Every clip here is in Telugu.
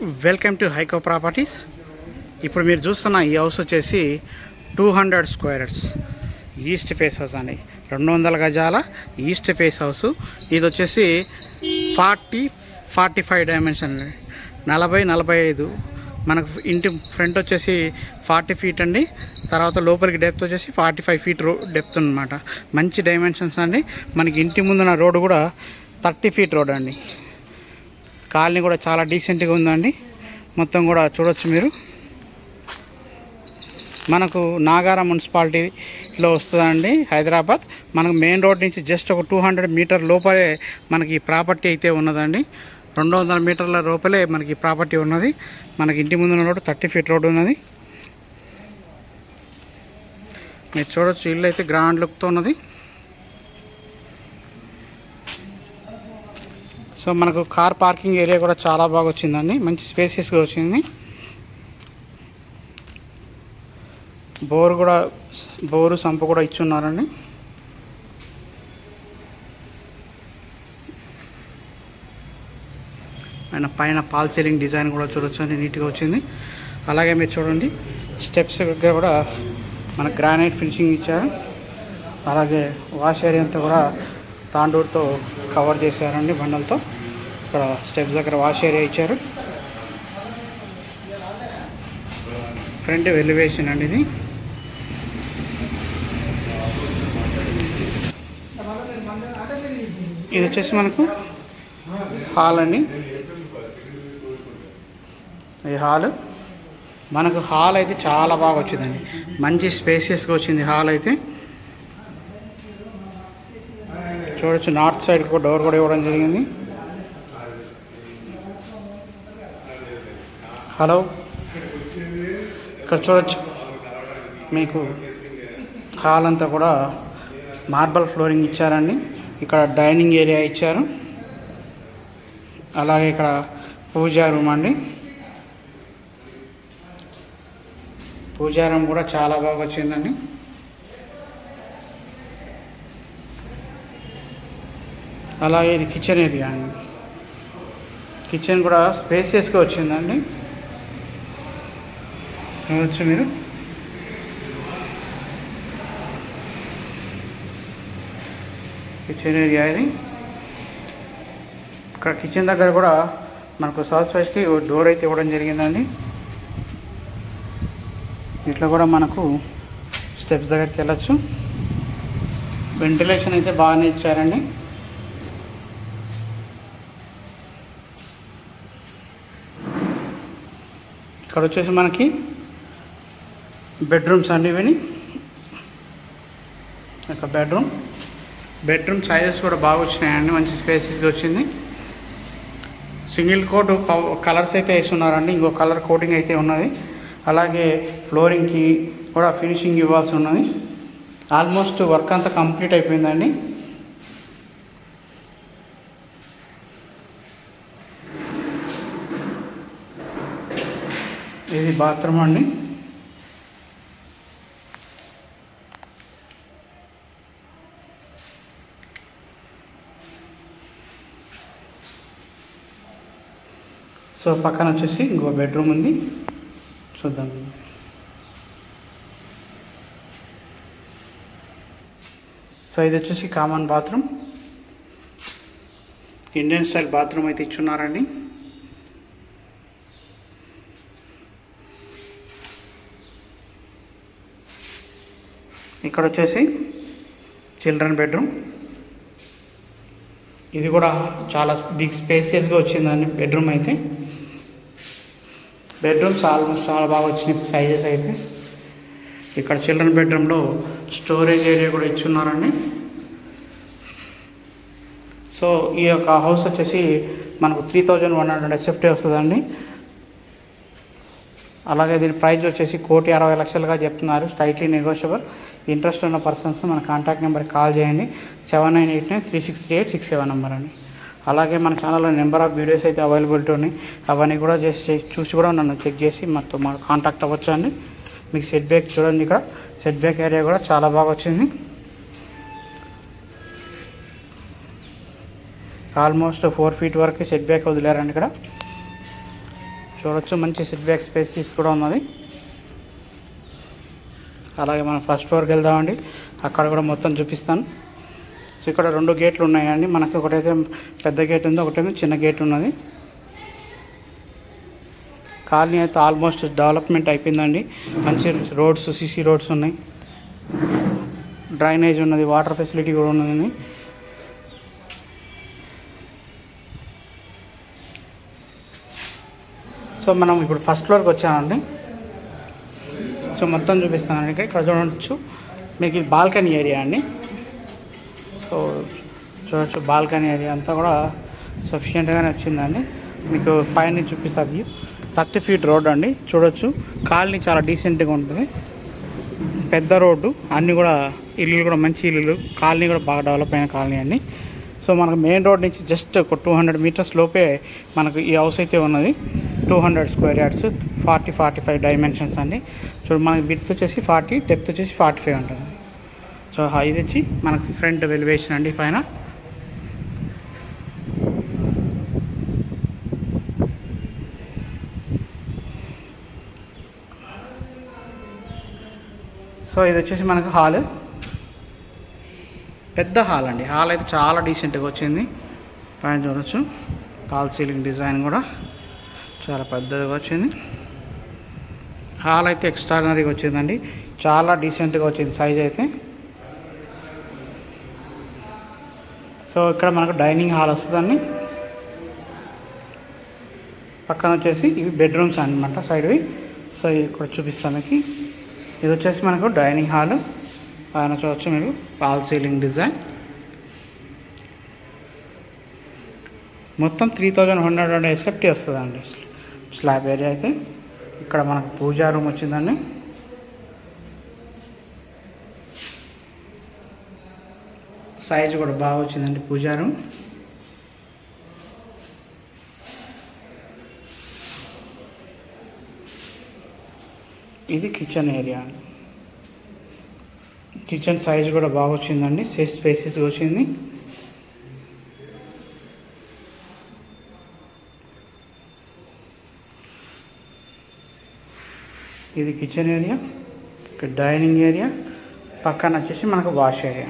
Welcome to హైకో properties. ఇప్పుడు మీరు చూస్తున్న ఈ హౌస్ వచ్చేసి two hundred squares east face house అని రెండు వందల గజాల ఈస్ట్ ఫేస్ హౌస్. ఇది వచ్చేసి ఫార్టీ ఫార్టీ ఫైవ్ డైమెన్షన్ నలభై నలభై ఐదు. మనకు ఇంటి ఫ్రంట్ వచ్చేసి ఫార్టీ ఫీట్ అండి. తర్వాత లోపలికి డెప్త్ వచ్చేసి ఫార్టీ ఫైవ్ ఫీట్ రో డెప్త్ అనమాట మంచి డైమెన్షన్స్ అండి. మనకి ఇంటి ముందున్న రోడ్డు కూడా థర్టీ ఫీట్ రోడ్ అండి. కాలనీ కూడా చాలా డీసెంట్గా ఉందండి. మొత్తం కూడా చూడొచ్చు మీరు. మనకు నాగారం మున్సిపాలిటీలో వస్తుందండి హైదరాబాద్. మనకు మెయిన్ రోడ్ నుంచి జస్ట్ ఒక టూ హండ్రెడ్ మీటర్ లోపలే మనకి ఈ ప్రాపర్టీ అయితే ఉన్నదండి. రెండు వందల మీటర్ల లోపలే మనకి ప్రాపర్టీ ఉన్నది. మనకి ఇంటి ముందున్న రోడ్డు థర్టీ ఫీట్ రోడ్ ఉన్నది. మీరు చూడొచ్చు ఇల్లు అయితే గ్రాండ్ లుక్తో ఉన్నది. సో మనకు కార్ పార్కింగ్ ఏరియా కూడా చాలా బాగా వచ్చిందండి. మంచి స్పేసెస్గా వచ్చింది. బోర్ కూడా బోరు సంపు కూడా ఇచ్చున్నారండి. ఆయన పైన పాల్ సీలింగ్ డిజైన్ కూడా చూడొచ్చు అండి నీట్గా వచ్చింది. అలాగే మీరు చూడండి స్టెప్స్ దగ్గర కూడా మన గ్రానైట్ ఫినిషింగ్ ఇచ్చారు. అలాగే వాష్ ఏరియా అంతా కూడా తాండూరుతో కవర్ చేశారండి బండలతో. ఇక్కడ స్టెప్స్ దగ్గర వాష్ ఏరియా ఇచ్చారు. ఫ్రంట్ ఎలివేషన్ అండి ఇది. ఇది వచ్చేసి మనకు హాల్ అండి. ఈ హాల్ మనకు హాల్ అయితే చాలా బాగా వచ్చిందండి. మంచి స్పేసియస్గా వచ్చింది హాల్ అయితే. చూడొచ్చు. నార్త్ సైడ్ కూడా డోర్ కూడా ఇవ్వడం జరిగింది. హలో. ఇక్కడ చూడొచ్చు. మీకు హాల్ అంతా కూడా మార్బల్ ఫ్లోరింగ్ ఇచ్చారండి. ఇక్కడ డైనింగ్ ఏరియా ఇచ్చారు. అలాగే ఇక్కడ పూజా రూమ్ అండి. పూజా రూమ్ కూడా చాలా బాగా వచ్చిందండి. అలాగే ఇది కిచెన్ ఏరియా అండి. కిచెన్ కూడా స్పేసియస్గా వచ్చిందండి. చూడవచ్చు మీరు. కిచెన్ ఏరియా ఇది. ఇక్కడ కిచెన్ దగ్గర కూడా మనకు సాస్ ఫేస్కి డోర్ అయితే ఇవ్వడం జరిగిందండి. ఇట్లా కూడా మనకు స్టెప్స్ దగ్గరికి వెళ్ళచ్చు. వెంటిలేషన్ అయితే బాగానే ఇచ్చారండి. ఇక్కడ వచ్చేసి మనకి బెడ్రూమ్స్ అండి ఇవని ఒక బెడ్రూమ్. బెడ్రూమ్ సైజెస్ కూడా బాగా వచ్చినాయండి మంచి స్పేసెస్గా వచ్చింది. సింగిల్ కోట్ కలర్స్ అయితే వేస్తున్నారండి ఇంకో కలర్ కోటింగ్ అయితే ఉన్నది. అలాగే ఫ్లోరింగ్కి కూడా ఫినిషింగ్ ఇవ్వాల్సి ఉన్నది. ఆల్మోస్ట్ వర్క్ అంతా కంప్లీట్ అయిపోయిందండి. ఇది బాత్రూమ్ అండి. సో పక్కన వచ్చేసి ఇంకో బెడ్రూమ్ ఉంది. చూద్దాం. సో ఇది వచ్చేసి common bathroom. Indian style bathroom అయితే ఇచ్చున్నారండి. ఇక్కడ వచ్చేసి చిల్డ్రన్ బెడ్రూమ్. ఇది కూడా చాలా బిగ్ స్పేసియస్గా వచ్చిందండి బెడ్రూమ్ అయితే. బెడ్రూమ్స్ ఆల్మోస్ట్ చాలా బాగా వచ్చినాయి సైజెస్ అయితే. ఇక్కడ చిల్డ్రన్ బెడ్రూమ్లో స్టోరేజ్ ఏరియా కూడా ఇచ్చున్నారండి. సో ఈ యొక్క హౌస్ వచ్చేసి మనకు three thousand one hundred SFT వస్తుందండి. అలాగే దీని ప్రైస్ వచ్చేసి కోటి అరవై లక్షలుగా చెప్తున్నారు స్ట్రైట్లీ నెగోషియబుల్ ఇంట్రెస్ట్ ఉన్న పర్సన్స్ మన కాంటాక్ట్ నెంబర్కి కాల్ చేయండి. Seven nine eight nine three six three eight six seven number అండి. అలాగే మన ఛానల్లో నెంబర్ ఆఫ్ వీడియోస్ అయితే అవైలబిలిటీ ఉన్నాయి. అవన్నీ కూడా చేసి చూసి కూడా నన్ను చెక్ చేసి మాతో మా కాంటాక్ట్ అవ్వచ్చు అండి. మీకు సెట్ బ్యాక్ చూడండి ఇక్కడ. సెట్ బ్యాక్ ఏరియా కూడా చాలా బాగా వచ్చింది. ఆల్మోస్ట్ ఫోర్ ఫీట్ వరకు సెట్ బ్యాక్ వదిలేరండి ఇక్కడ. చూడొచ్చు మంచి సెట్ బ్యాక్ స్పేసెస్ కూడా ఉన్నది. అలాగే మనం ఫస్ట్ ఫ్లోర్కి వెళ్దామండి. అక్కడ కూడా మొత్తం చూపిస్తాను. సో ఇక్కడ రెండు గేట్లు ఉన్నాయండి. మనకి ఒకటైతే పెద్ద గేట్ ఉంది ఒకటేమో చిన్న గేట్ ఉన్నది. కాలనీ అయితే ఆల్మోస్ట్ డెవలప్మెంట్ అయిపోయిందండి. మంచి రోడ్స్ సిసి రోడ్స్ ఉన్నాయి. డ్రైనేజ్ ఉన్నది వాటర్ ఫెసిలిటీ కూడా ఉన్నదండి సో మనం ఇప్పుడు ఫస్ట్ ఫ్లోర్కి వచ్చామండి. సో మొత్తం చూపిస్తాను ఇక్కడ. ఇక్కడ చూడవచ్చు మీకు ఇది బాల్కనీ ఏరియా అండి. సో చూడొచ్చు బాల్కనీ ఏరియా అంతా కూడా సఫిషియెంట్గానే వచ్చిందండి. మీకు పైన చూపిస్తా వ్యూ. థర్టీ ఫీట్ రోడ్ అండి. చూడొచ్చు. కాలనీ చాలా డీసెంట్గా ఉంటుంది. పెద్ద రోడ్డు. అన్నీ కూడా ఇల్లులు కూడా మంచి ఇల్లులు. కాలనీ కూడా బాగా డెవలప్ అయిన కాలనీ అండి. సో మనకు మెయిన్ రోడ్ నుంచి జస్ట్ ఒక టూ హండ్రెడ్ మీటర్స్ లోపే మనకు ఈ హౌస్ అయితే ఉన్నది. Two hundred square yards. Forty forty five dimensions అండి. చూడు మనకి బిడ్త్ వచ్చేసి ఫార్టీ డెప్త్ వచ్చేసి ఫార్టీ ఫైవ్ ఉంటుంది సో ఇది వచ్చి మనకి ఫ్రంట్ వెలివేషన్ అండి పైన. సో ఇది వచ్చేసి మనకు హాల్ పెద్ద హాల్ అండి. హాల్ అయితే చాలా డీసెంట్గా వచ్చింది. పైన చూడొచ్చు. హాల్ సీలింగ్ డిజైన్ కూడా. చాలా పెద్దదిగా వచ్చింది. హాల్ అయితే ఎక్స్ట్రాడినరీగా వచ్చిందండి. చాలా డీసెంట్గా వచ్చింది సైజ్ అయితే. సో ఇక్కడ మనకు డైనింగ్ హాల్ వస్తుందండి. పక్కన వచ్చేసి ఇవి బెడ్రూమ్స్ అనమాట సైడ్వి సో ఇది ఇక్కడ చూపిస్తాను మీకు. ఇది వచ్చేసి మనకు డైనింగ్ హాల్ పైన చూడవచ్చు మీరు పాల్ సీలింగ్ డిజైన్ మొత్తం three thousand hundred and SFT వస్తుందండి. స్లాబ్ ఏరియా అయితే. ఇక్కడ మనకు పూజా రూమ్ వచ్చిందండి. సైజ్ కూడా బాగా వచ్చిందండి పూజా రూమ్. ఇది కిచెన్ ఏరియా కిచెన్ సైజు కూడా బాగా వచ్చిందండి. సేఫ్ స్పేసెస్ వచ్చింది. ఇది కిచెన్ ఏరియా ఇక్కడ డైనింగ్ ఏరియా పక్కన వచ్చేసి మనకు వాష్ ఏరియా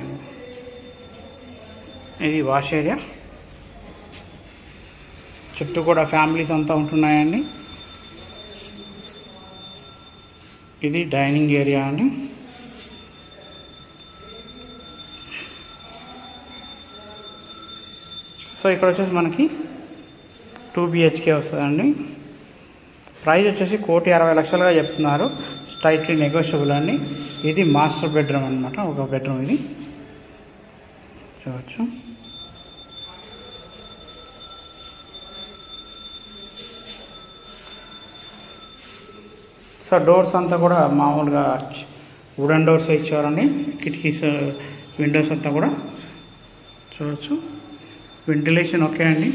ఇది వాష్ ఏరియా చుట్టూ కూడా ఫ్యామిలీస్ అంతా ఉంటున్నాయండి. ఇది డైనింగ్ ఏరియా అండి. సో ఇక్కడ వచ్చేసి మనకి టూ బిహెచ్కే వస్తుందండి. ప్రైస్ వచ్చేసి కోటి అరవై లక్షలుగా చెప్తున్నారు. స్ట్రైట్లీ నెగోషియబుల్ అని ఇది మాస్టర్ బెడ్రూమ్ అనమాట ఒక బెడ్రూమ్ ఇది. చూడవచ్చు సో డోర్స్ అంతా కూడా మామూలుగా వుడెన్ డోర్స్ ఇచ్చేవారని కిటికీస్ విండోస్ అంతా కూడా. చూడవచ్చు వెంటిలేషన్ ఓకే అండి.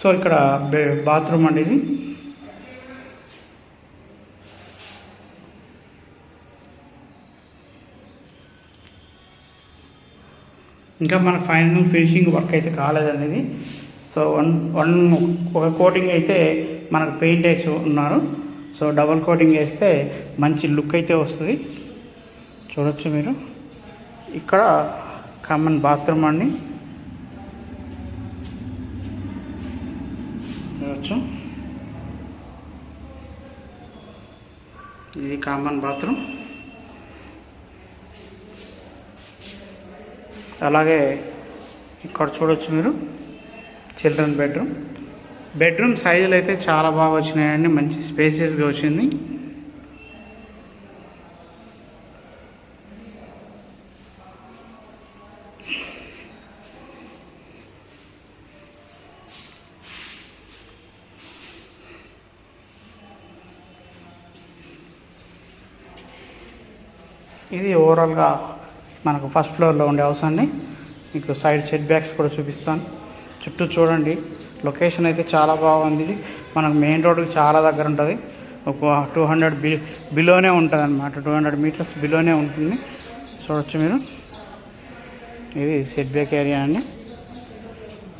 సో ఇక్కడ బాత్రూమ్ అండి ఇది. ఇంకా మన ఫైనల్ ఫినిషింగ్ వర్క్ అయితే కాలేదండి ఇది. సో వన్ వన్ ఒక కోటింగ్ అయితే మనకు పెయింట్ వేసి ఉన్నారు. సో డబల్ కోటింగ్ వేస్తే మంచి లుక్ అయితే వస్తుంది. చూడొచ్చు మీరు. ఇక్కడ కామన్ బాత్రూమ్ అండి చూడొచ్చు ఇది కామన్ బాత్రూమ్ అలాగే ఇక్కడ చూడొచ్చు మీరు చిల్డ్రన్ బెడ్రూమ్ బెడ్రూమ్ సైజులు అయితే చాలా బాగా వచ్చినాయండి మంచి స్పేసియస్గా వచ్చింది. ఇది ఓవరాల్గా మనకు ఫస్ట్ ఫ్లోర్లో ఉండే హౌస్ అండి. మీకు సైడ్ సెట్ బ్యాక్స్ కూడా చూపిస్తాను. చుట్టూ చూడండి. లొకేషన్ అయితే చాలా బాగుంది. మనకు మెయిన్ రోడ్కి చాలా దగ్గర ఉంటుంది. ఒక టూ హండ్రెడ్ బి బిలోనే ఉంటుంది అనమాట టూ హండ్రెడ్ మీటర్స్ బిలోనే ఉంటుంది. చూడొచ్చు మీరు. ఇది సెట్ బ్యాక్ ఏరియా అండి.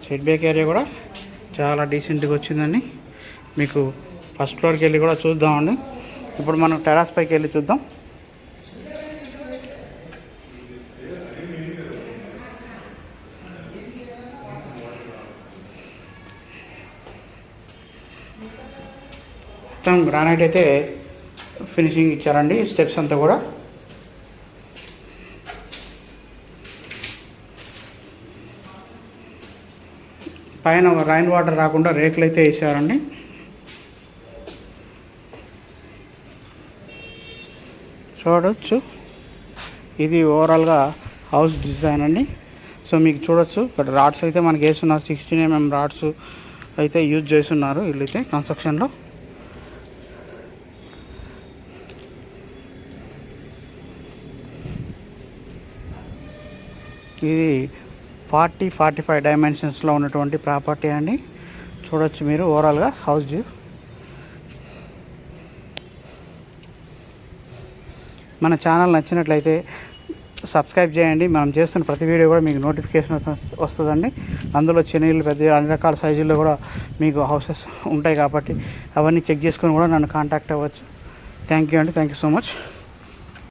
సెట్ బ్యాక్ ఏరియా కూడా చాలా డీసెంట్గా వచ్చిందండి. మీకు ఫస్ట్ ఫ్లోర్కి వెళ్ళి కూడా చూద్దామండి. ఇప్పుడు మనం టెరాస్ పైకి వెళ్ళి చూద్దాం. మొత్తం గ్రానైట్ అయితే ఫినిషింగ్ ఇచ్చారండి స్టెప్స్ అంతా కూడా. పైన రైన్ వాటర్ రాకుండా రేకులు అయితే వేసారండి. చూడవచ్చు ఇది ఓవరాల్గా హౌస్ డిజైన్ అండి. సో మీకు చూడొచ్చు ఇక్కడ రాడ్స్ అయితే మనకి వేస్తున్నారు సిక్స్టీన్ ఎంఎం రాడ్స్ అయితే యూజ్ చేస్తున్నారు వీళ్ళైతే కన్స్ట్రక్షన్లో ఇది ఫార్టీ ఫార్టీ ఫైవ్ డైమెన్షన్స్లో ఉన్నటువంటి ప్రాపర్టీ అండి. చూడొచ్చు మీరు ఓవరాల్గా హౌస్ వ్యూ. మన ఛానల్ నచ్చినట్లయితే సబ్స్క్రైబ్ చేయండి. మనం చేస్తున్న ప్రతి వీడియో కూడా మీకు నోటిఫికేషన్ వస్తుందండి. అందులో చిన్నీళ్ళు పెద్ద అన్ని రకాల సైజుల్లో కూడా మీకు హౌసెస్ ఉంటాయి కాబట్టి అవన్నీ చెక్ చేసుకొని కూడా నన్ను కాంటాక్ట్ అవ్వచ్చు. థ్యాంక్ యూ అండి. Thank you so much.